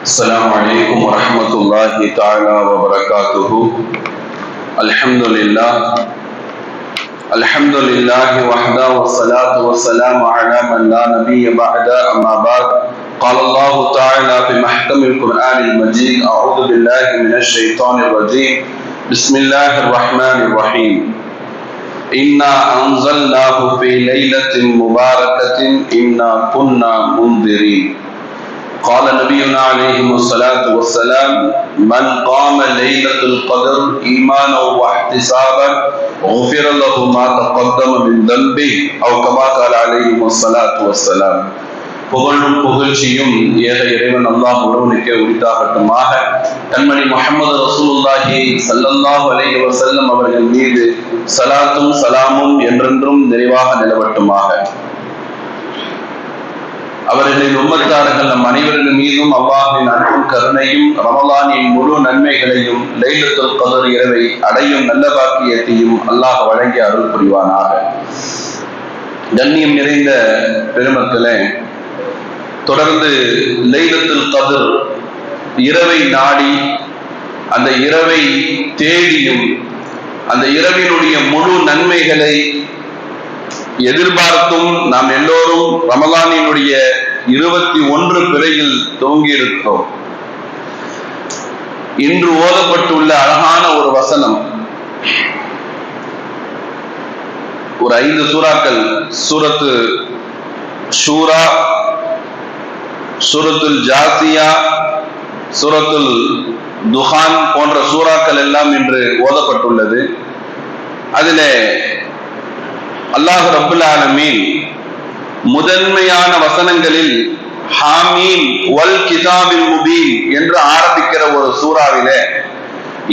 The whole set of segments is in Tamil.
السلام علیکم ورحمۃ اللہ تعالی وبرکاتہ۔ الحمد للہ الحمد للہ وحدہ والصلاة والسلام على من لا نبی بعد، اما بعد۔ قال اللہ تعالی بمحکم القرآن المجید اعوذ باللہ من الشیطان الرجیم۔ بسم اللہ الرحمن الرحیم۔ انا انزلناه في ليلة مباركة انا كنا منذرين قال نبينا عليه الصلاة والسلام من قام ليلة القدر إيمانا واحتسابا غفر له ما تقدم من ذنبه أو كما قال عليه الصلاة والسلام புகழும் புகழ்ச்சியும் ஏக இறைவன் அல்லாஹ் உறவனுக்கே உரித்தாகட்டுமாக கண்மணி முகமது ரசூலுல்லாஹி சல்லல்லாஹு அலைஹி வஸல்லம் அவர்கள் மீது சலாத்தும் சலாமும் என்றென்றும் நிறைவாக நிலவட்டுமாக அவர்களின் உம்மத்தார்கள் நம் அனைவரின் மீதும் அல்லாஹின் அன்பும் கருணையும் ரமலானின் முழு நன்மைகளையும் லைலத்துல் கதர் இரவை அடையும் நல்ல பாக்கியத்தையும் அல்லாஹ் வழங்கி அருள் புரிவானாக. கண்ணியம் நிறைந்த பெருமக்களே தொடர்ந்து லைலத்துல் கதிர் இரவை நாடி அந்த இரவை தேடியும் அந்த இரவினுடைய முழு நன்மைகளை எதிர்பார்த்தும் நாம் எல்லோரும் ரமலானினுடைய இருபத்தி ஒன்று பிறையில் துவங்கி இருக்கிறோம் இன்று ஓதப்பட்டுள்ள அழகான ஒரு வசனம். ஒரு ஐந்து சூறாக்கள் சூரத்து ஷூரா சூரத்துல் ஜாசியா சூரத்துல் துஹான் போன்ற சூறாக்கள் எல்லாம் இன்று ஓதப்பட்டுள்ளது. அதிலே அல்லாஹ் ரபுல் ஆலமீன் முதன்மையான வசனங்களில் ஹாமீன் வல் கிதாபில் முபீன் என்று ஆரம்பிக்கிற ஒரு சூறாவிலே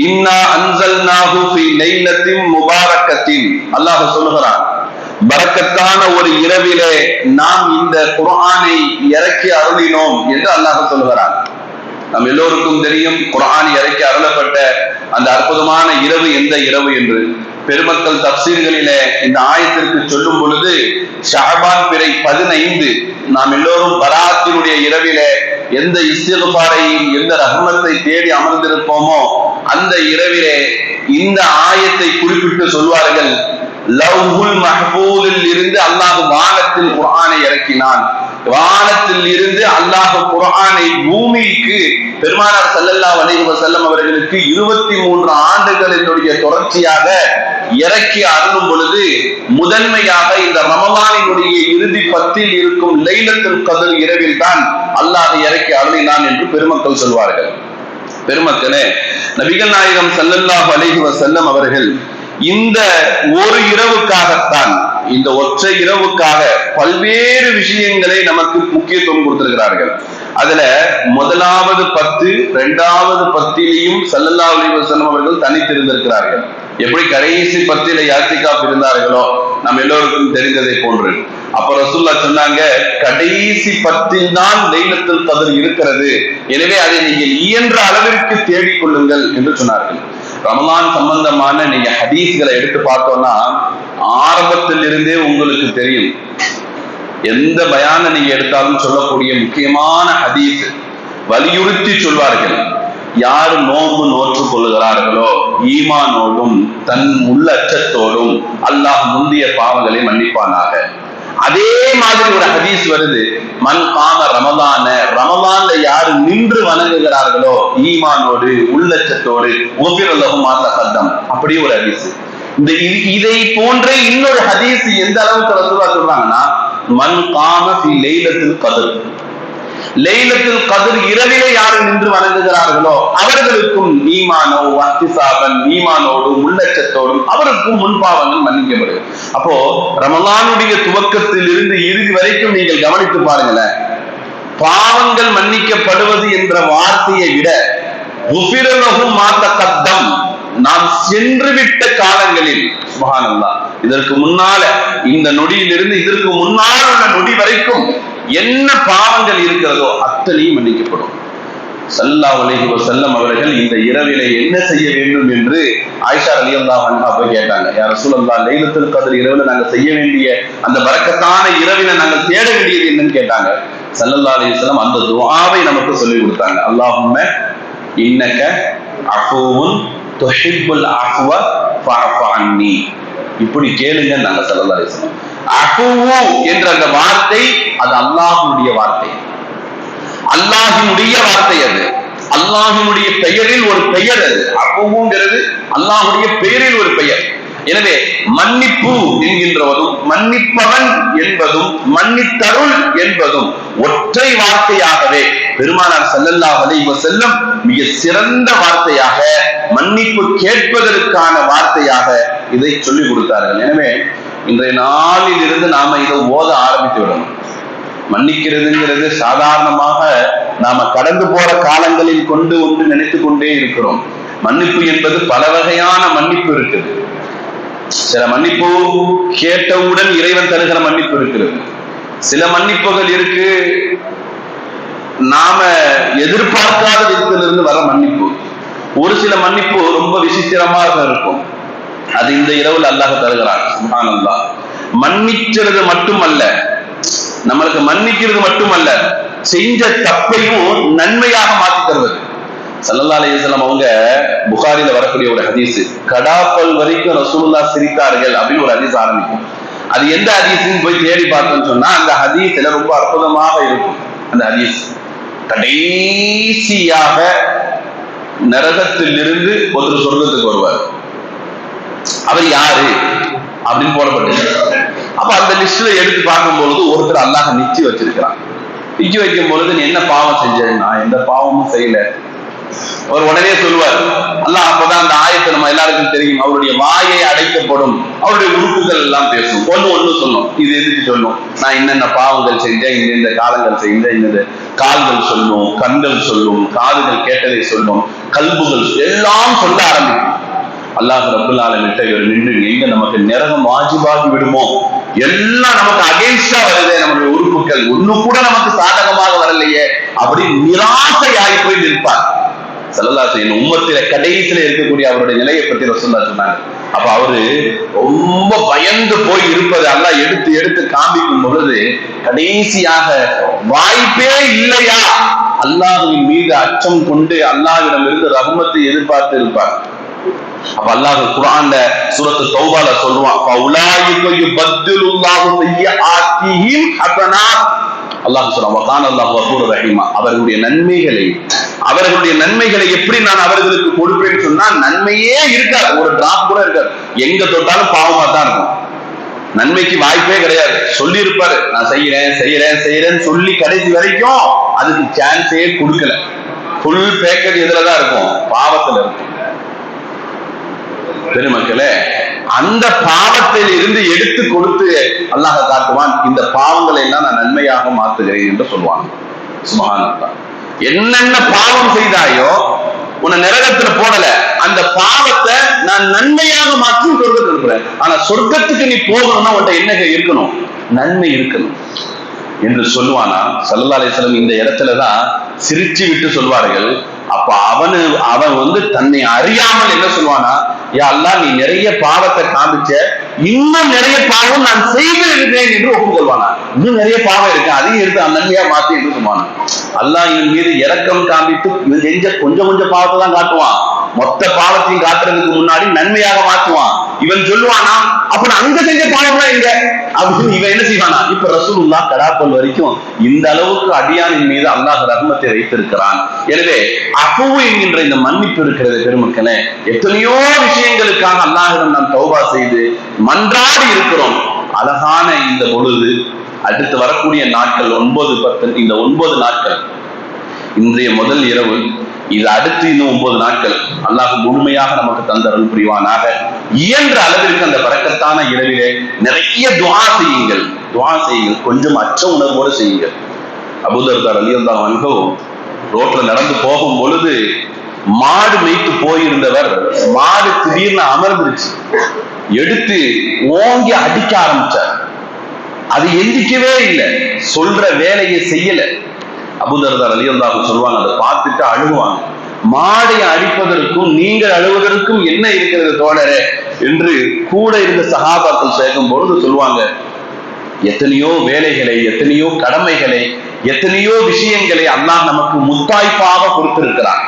இன்னா அன்சல்நாஹு ஃபி லைலத்தின் முபாரக்கத்தின் அல்லாஹ் சொல்லுகிறான். பரக்கத்தான ஒரு இரவிலே நாம் இந்த குர்ஆனை இறக்கி அருளினோம் என்று அல்லாஹ் சொல்லுகிறான். நம் எல்லோருக்கும் தெரியும் குர்ஆன் இறக்கி அருளப்பட்ட அந்த அற்புதமான இரவு எந்த இரவு என்று? பெருமக்கள் தப்சீர்களிலே இந்த ஆயத்திற்கு சொல்லும் பொழுது ஷாபான் பிறை பதினைந்து நாம் எல்லோரும் பராத்தினுடைய இரவிலே எந்த இஸ்திகுபாரையும் எந்த ரஹ்மத்தை தேடி அமர்ந்திருப்போமோ அந்த இரவிலே இந்த ஆயத்தை குறிப்பிட்டு சொல்வார்கள். லவ்ஹுல் மஹபூலில் இருந்து அல்லாஹ் வானத்தில் குர்ஆனை இறக்கினான். வானத்தில் இருந்து அல்லாஹ் குர்ஆனை பூமிக்கு பெருமானார் சல்லல்லா அலைஹி செல்லம் அவர்களுக்கு இருபத்தி மூன்று ஆண்டுகளினுடைய தொடர்ச்சியாக இறக்கி அருளும் பொழுது முதன்மையாக இந்த ரமலானினுடைய இறுதி பத்தில் இருக்கும் லைலத்தில் கதல் இரவில் தான் அல்லாஹ் இறக்கி அருளினான் என்று பெருமக்கள் சொல்வார்கள். பெருமக்களே நபிகள் நாயகம் ஸல்லல்லாஹு அலைஹி வஸல்லம் அவர்கள் இந்த ஒரு இரவுக்காகத்தான் இந்த ஒற்றை இரவுக்காக பல்வேறு விஷயங்களை நமக்கு முக்கியத்துவம் கொடுத்திருக்கிறார்கள். அதுல முதலாவது பத்து இரண்டாவது பத்திலையும் சல்லல்லா அலிவசனம் அவர்கள் தனித்திருந்திருக்கிறார்கள். எப்படி கடைசி பத்தில யாத்திகாப் இருந்தார்களோ நம்ம எல்லோருக்கும் தெரிந்ததை போன்று. அப்ப ரசூல்லா சொன்னாங்க கடைசி பத்தில் தான் லைலத்தில் கதிர் இருக்கிறது. எனவே அதை நீங்கள் இயன்ற அளவிற்கு தேடிக்கொள்ளுங்கள் என்று சொன்னார்கள். ரமலான் சம்பந்தமான நீங்க ஹதீஸ்களை எடுத்து பார்த்தோம்னா ஆரம்பத்தில் இருந்தே உங்களுக்கு தெரியும். எந்த பயான நீங்க எடுத்தாலும் சொல்லக்கூடிய முக்கியமான ஹதீஸ் வலியுறுத்தி சொல்வார்கள். யார் நோம்பு நோற்று கொள்ளுகிறார்களோ ஈமானோடும் தன் உள்ள அச்சத்தோடும் அல்லாஹ் முந்திய பாவங்களை மன்னிப்பானாக. அதே மாதிரி ஒரு ஹதீஸ் வருது. மண் காம ரமதான ரமதான்ல யாரு நின்று வணங்குகிறார்களோ ஈமானோடு உள்ளச்சத்தோடு ஒபிரலகும் மாத்த அப்படி அப்படியே ஒரு ஹதீஸ். இந்த இதை போன்ற இன்னொரு ஹதீஸ் எந்த அளவுக்கு சொல்றாங்கன்னா மண் காம ஃபி லைலத்தில் கதிர். லைலத்தில் கதிர் இரவிலே யாரும் நின்று வணங்குகிறார்களோ அவர்களுக்கும் ஈமானோ வத்திசாபன் நீமானோடும் முன்னச்சத்தோடும் அவருக்கும் முன்பாவங்கள் மன்னிக்கப்படுது அப்போ ரமலானுடைய துவக்கத்தில் இருந்து இறுதி வரைக்கும் நீங்கள் கவனித்து பாருங்களேன். பாவங்கள் மன்னிக்கப்படுவது என்ற வார்த்தையை விட மாத்த கத்தம் நாம் சென்று விட்ட காலங்களில் சுபகானந்தா இதற்கு முன்னால இந்த நொடியிலிருந்து இதற்கு முன்னால் உள்ள நொடி வரைக்கும் என்ன பாவங்கள் இருக்கிறதோ அத்தனையும் மன்னிக்கப்படும். சல்லா உலகி செல்லம் அவர்கள் இந்த இரவிலே என்ன செய்ய வேண்டும் என்று ஆயிஷா அலி அல்லா போய் கேட்டாங்க. யார் சூழல்லா லைலத்தில் கதிர் இரவுல நாங்க செய்ய வேண்டிய அந்த வரக்கத்தான இரவில நாங்க தேட வேண்டியது என்னன்னு கேட்டாங்க. சல்லல்லா அலிஸ்லாம் அந்த துவாவை நமக்கு சொல்லி கொடுத்தாங்க. அல்லாஹும்ம இன்னக்க அஃபூவுன் துஹிப்புல் அஃப்வ இப்படி கேளுங்க நாங்க சல்லல்லா அலிஸ்லாம் அஃபூவு என்ற அந்த வார்த்தை அது அல்லாஹினுடைய வார்த்தை. அல்லாஹினுடைய வார்த்தை அது. அல்லாஹினுடைய பெயரில் ஒரு பெயர் அது. அப்புங்கிறது அல்லாஹுடைய பெயரில் ஒரு பெயர். எனவே மன்னிப்பு என்கின்றவதும் மன்னிப்பவன் என்பதும் மன்னித்தருள் என்பதும் ஒற்றை வார்த்தையாகவே பெருமானார் செல்லல்லா வலைவ செல்லும் மிக சிறந்த வார்த்தையாக மன்னிப்பு கேட்பதற்கான வார்த்தையாக இதை சொல்லிக் கொடுத்தார்கள். எனவே இன்றைய நாளில் இருந்து நாம இதை ஓத ஆரம்பித்து விடணும். மன்னிக்கிறதுங்கிறது சாதாரணமாக நாம கடந்து போற காலங்களில் கொண்டு ஒன்று நினைத்து கொண்டே இருக்கிறோம். மன்னிப்பு என்பது பல வகையான மன்னிப்பு இருக்குது. சில மன்னிப்பு கேட்டவுடன் இறைவன் தருகிற மன்னிப்பு இருக்கிறது. சில மன்னிப்புகள் இருக்கு. நாம எதிர்பார்க்காத விதத்திலிருந்து வர மன்னிப்பு. ஒரு சில மன்னிப்பு ரொம்ப விசித்திரமாக இருக்கும். அது இந்த இரவுல அல்லாஹ் தருகிறான். சுப்ஹானல்லாஹ் மன்னிக்கிறது மட்டுமல்ல நம்மளுக்கு மன்னிக்கிறது மட்டுமல்ல செஞ்ச தப்பையும் நன்மையாக மாத்தி தருவது சல்லல்லா அலிஸ்லாம் அவங்க புகாரில வரக்கூடிய ஒரு ஹதீஸ். கடாப்பல் வரைக்கும் ரசூல்லா சிரித்தார்கள் அப்படின்னு ஒரு ஹதீஸ் ஆரம்பிக்கும். அது எந்த ஹதீஸ்ன்னு போய் தேடி பார்த்தோம்னு சொன்னா அந்த ஹதீஸ்ல ரொம்ப அற்புதமாக இருக்கும். அந்த ஹதீஸ். கடைசியாக நரகத்திலிருந்து ஒருத்தர் சொர்க்கத்துக்கு வருவார். அவர் யாரு? அப்படின்னு போடப்பட்டது. அப்ப அந்த லிஸ்ட்ல எடுத்து பார்க்கும் பொழுது ஒருத்தர் அல்லாஹ் நிச்சு வச்சிருக்கிறான். நிச்சு வைக்கும் பொழுது நீ என்ன பாவம் செஞ்ச நான் எந்த பாவமும் செய்யல. அவர் உடனே சொல்லுவார் அல்லாஹ் அப்பதான் அந்த ஆயத்தை நம்ம எல்லாருக்கும் தெரியும். அவருடைய வாயை அடைக்கப்படும். அவருடைய உறுப்புகள் எல்லாம் பேசும். ஒண்ணு ஒண்ணு சொல்லும் இது எதுக்கு சொல்லும் நான் என்னென்ன பாவங்கள் செஞ்சேன் இந்த இந்த காலங்கள் செஞ்சேன் இந்த கால்கள் சொல்லும் கண்கள் சொல்லும் காதுகள் கேட்டதை சொல்லும் கல்புகள் எல்லாம் சொல்ல ஆரம்பிக்கும் அல்லாஹ் ரபுல் ஆலமிட்ட இவர் நின்று எங்க நமக்கு நரகம் வாஜிபாகி விடுமோ? எல்லாம் நமக்கு அகேன்ஸ்டா வருதே நம்முடைய உறுப்புகள். ஒண்ணு கூட நமக்கு சாதகமாக வரலையே அப்படி நிராசையாகி போய் நிற்பார். சல்லல்லா என் உம்மத்தில கடைசியில இருக்கக்கூடிய அவருடைய நிலையை பத்தி ரசோல்லா சொன்னாங்க. அப்ப அவரு ரொம்ப பயந்து போய் இருப்பதை எல்லாம் எடுத்து எடுத்து காமிக்கும் பொழுது கடைசியாக வாய்ப்பே இல்லையா? அல்லாஹுவின் மீது அச்சம் கொண்டு அல்லாஹ்விடம் இருந்து ரகுமத்தை எதிர்பார்த்து இருப்பார். அப்ப அல்லாஹ் குரான்ல சூரத்து தௌபால சொல்லுவான் ஃபௌலாயிக யுபத்திலுல்லாஹு சய்யிஆத்திஹிம் அல்லாஹ் சொல்றான் அல்லாஹ் கஃபூர் ரஹீமா. அவர்களுடைய நன்மைகளை அவர்களுடைய நன்மைகளை எப்படி நான் அவர்களுக்கு கொடுப்பேன்னு சொன்னா நன்மையே இருக்காது. ஒரு டிராப் கூட இருக்காது. எங்க தொட்டாலும் பாவமா தான் இருக்கும். நன்மைக்கு வாய்ப்பே கிடையாது. சொல்லி இருப்பாரு நான் செய்யறேன் செய்யறேன் செய்யறேன்னு சொல்லி கடைசி வரைக்கும் அதுக்கு சான்ஸே கொடுக்கல. ஃபுல் பேக்கேஜ் இதுலதான் இருக்கும்? பாவத்துல இருக்கும். பெருமக்களே அந்த பாவத்தில் இருந்து எடுத்து கொடுத்து அல்லாஹ் காட்டுவான் இந்த பாவங்களை எல்லாம் நான் நன்மையாக மாத்துகிறேன் என்று சொல்லுவாங்க. சுமகானந்தா என்னென்ன பாவம் செய்தாயோ உன்னை நரகத்துல போடல அந்த பாவத்தை நான் நன்மையாக மாற்றி சொர்க்கத்தில் இருக்கிறேன் ஆனா சொர்க்கத்துக்கு நீ போகணும்னா உன்ட்ட என்ன இருக்கணும்? நன்மை இருக்கணும். என்று சொல்லுவானா? சல்லா அலிஸ்லம் இந்த இடத்துலதான் சிரிச்சு விட்டு சொல்வார்கள். அப்ப அவனு அவன் வந்து தன்னை அறியாமல் என்ன சொல்லுவானா? யா அல்லா நீ நிறைய பாவத்தை காமிச்ச இன்னும் நிறைய பாவம் நான் செய்து இருக்கிறேன் என்று ஒப்புக்கொள்வானா? இன்னும் நிறைய பாவம் இருக்கு அதையும் எடுத்து அந்த நன்மையா மாத்தி என்று அல்லாஹ் இவன் மீது இரக்கம் காமித்து இவன் செஞ்ச கொஞ்சம் கொஞ்சம் பாவத்தை தான் காட்டுவான். மொத்த பாவத்தையும் காட்டுறதுக்கு முன்னாடி நன்மையாக மாற்றுவான். இவன் சொல்லுவானா அப்ப நான் அங்க செஞ்ச பாவம்லாம் எங்க? அப்படின்னு இவன் என்ன செய்வானா? இப்ப ரசூலுல்லா கடாப்பல் வரைக்கும் இந்த அளவுக்கு அடியானின் மீது அல்லாஹ் ரஹ்மத்தை வைத்திருக்கிறான். எனவே அப்புவு என்கின்ற இந்த மன்னிப்பு இருக்கிறது பெருமக்களே எத்தனையோ விஷயங்களுக்காக அல்லாஹிடம் நாம் தௌபா செய்து மன்றாடி இருக்கிறோம். அழகான இந்த பொழுது அடுத்து வரக்கூடிய நாட்கள் ஒன்பது பத்து இந்த ஒன்பது நாட்கள். இன்றைய முதல் இரவு இது அடுத்து இன்னும் ஒன்பது நாட்கள். அல்லாஹ் முழுமையாக நமக்கு தந்தரல் புரிவானாக. இயன்ற அளவிற்கு அந்த பறக்கத்தான இரவிலே நிறைய துவா செய்யுங்கள். துவா செய்யுங்கள். கொஞ்சம் அச்ச உணர்வோடு செய்யுங்கள். அபுதர்தார் அலியல்லா வன்கோ ரோட்ல நடந்து போகும் பொழுது மாடு மேய்த்து போயிருந்தவர் மாடு திடீர்னு அமர்ந்துருச்சு. எடுத்து ஓங்கி அடிக்க ஆரம்பிச்சார். அது எந்திக்கவே இல்லை. சொல்ற வேலையை செய்யல. அபுதர்தார் அலியல்லாஹு சொல்லுவாங்க அதை பார்த்துட்டு அழுகுவாங்க. மாடை அடிப்பதற்கும் நீங்கள் அழுவதற்கும் என்ன இருக்கிறது தோழரே? என்று கூட இருந்த சகாபாக்கள் சேர்க்கும் பொழுது சொல்லுவாங்க எத்தனையோ வேலைகளை எத்தனையோ கடமைகளை எத்தனையோ விஷயங்களை அல்லாஹ் நமக்கு முத்தாய்ப்பாக கொடுத்திருக்கிறான்.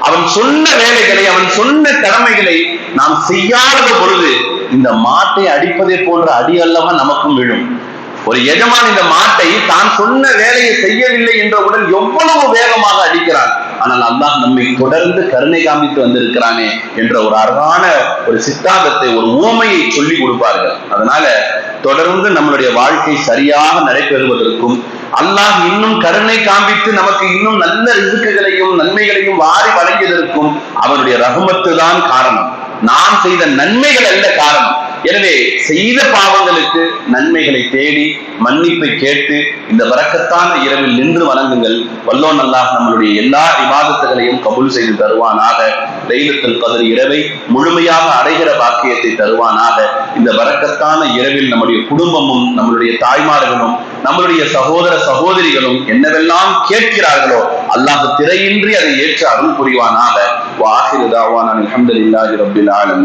அவன் சொன்ன வேலைகளை அவன் சொன்ன கடமைகளை நாம் செய்யாத பொழுது இந்த மாட்டை அடிப்பதை போன்ற அடி அல்லவா நமக்கும் விழும். ஒரு எஜமான் இந்த மாட்டை தான் சொன்ன வேலையை செய்யவில்லை என்றவுடன் எவ்வளவு வேகமாக அடிக்கிறான். ஆனால் அல்லாஹ் நம்மை தொடர்ந்து கருணை காமித்து வந்திருக்கிறானே என்ற ஒரு அழகான ஒரு சித்தாந்தத்தை ஒரு ஊமையை சொல்லி கொடுப்பார்கள். அதனால தொடர்ந்து நம்மளுடைய வாழ்க்கை சரியாக நடைபெறுவதற்கும் அல்லாஹ் இன்னும் கருணை காண்பித்து நமக்கு இன்னும் நல்ல ரிசுக்குகளையும் நன்மைகளையும் வாரி வழங்கியதற்கும் அவனுடைய ரகுமத்து தான் காரணம். நாம் செய்த நன்மைகள் அல்ல காரணம். எனவே செய்த பாவங்களுக்கு நன்மைகளை தேடி மன்னிப்பை கேட்டு இந்த வரக்கத்தான இரவில் நின்று வணங்குங்கள். வல்லோன் அல்லாஹ் நம்மளுடைய எல்லா விவாதத்துகளையும் கபுல் செய்து தருவானாக. லைலத்தில் கதிர் இரவை முழுமையாக அடைகிற பாக்கியத்தை தருவானாக. இந்த வரக்கத்தான இரவில் நம்முடைய குடும்பமும் நம்மளுடைய தாய்மார்களும் நம்மளுடைய சகோதர சகோதரிகளும் என்னவெல்லாம் கேட்கிறார்களோ அல்லாஹ் திரையின்றி அதை ஏற்று புரிவானாக. வாஹிரு தாவான் ரபில் ஆலமி